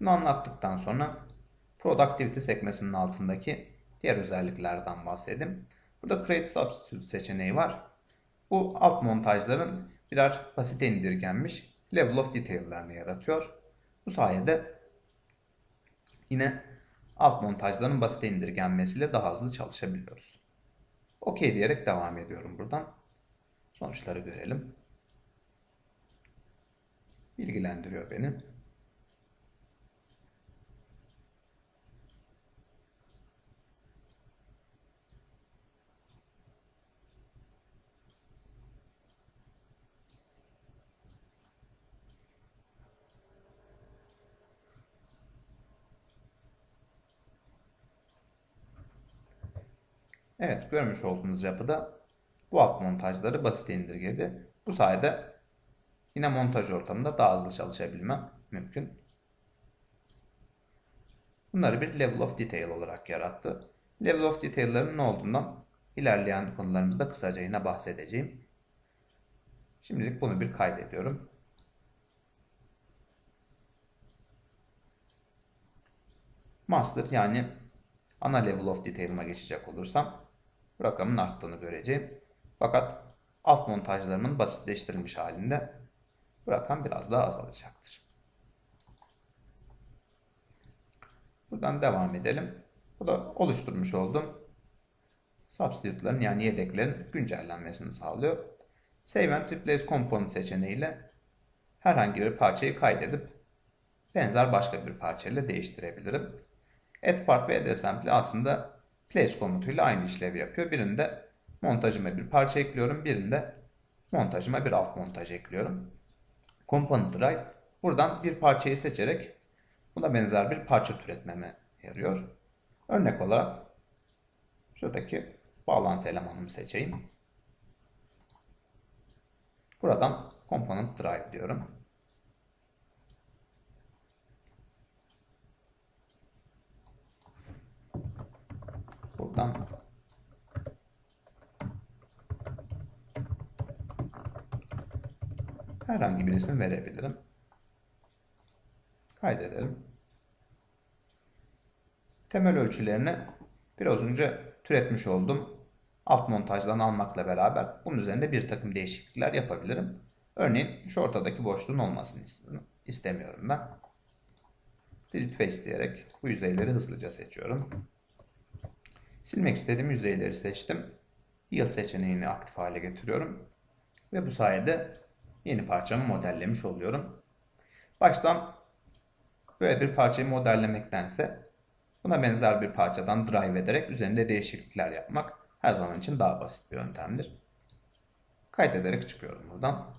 Bunu anlattıktan sonra Productivity sekmesinin altındaki diğer özelliklerden bahsedeyim. Burada Create Substitute seçeneği var. Bu alt montajların birer basite indirgenmiş level of detail'larını yaratıyor. Bu sayede yine alt montajların basite indirgenmesiyle daha hızlı çalışabiliyoruz. OK diyerek devam ediyorum buradan. Sonuçları görelim. Bilgilendiriyor beni. Evet görmüş olduğunuz yapıda bu alt montajları basit indirgedi. Bu sayede yine montaj ortamında daha hızlı çalışabilmem mümkün. Bunları bir level of detail olarak yarattı. Level of detail'ların ne olduğundan ilerleyen konularımızda kısaca yine bahsedeceğim. Şimdilik bunu bir kaydediyorum. Master yani ana level of detail'ıma geçecek olursam rakamın arttığını göreceğim. Fakat alt montajlarımın basitleştirilmiş halinde bu rakam biraz daha azalacaktır. Buradan devam edelim. Bu da oluşturmuş olduğum substitute'ların yani yedeklerin güncellenmesini sağlıyor. Save and Replace Component seçeneğiyle herhangi bir parçayı kaydedip benzer başka bir parçayla değiştirebilirim. Add part ve add assembly aslında place komutuyla aynı işlevi yapıyor. Birinde montajıma bir parça ekliyorum. Birinde montajıma bir alt montaj ekliyorum. Component drive buradan bir parçayı seçerek buna benzer bir parça türetmeme yarıyor. Örnek olarak şuradaki bağlantı elemanımı seçeyim. Buradan component drive diyorum. Buradan herhangi bir isim verebilirim. Kaydedelim. Temel ölçülerini biraz önce türetmiş oldum. Alt montajdan almakla beraber bunun üzerinde bir takım değişiklikler yapabilirim. Örneğin şu ortadaki boşluğun olmasını istemiyorum ben. Delete face diyerek bu yüzeyleri hızlıca seçiyorum. Silmek istediğim yüzeyleri seçtim. Heal seçeneğini aktif hale getiriyorum. Ve bu sayede yeni parçamı modellemiş oluyorum. Baştan böyle bir parçayı modellemektense buna benzer bir parçadan drive ederek üzerinde değişiklikler yapmak her zaman için daha basit bir yöntemdir. Kaydederek çıkıyorum buradan.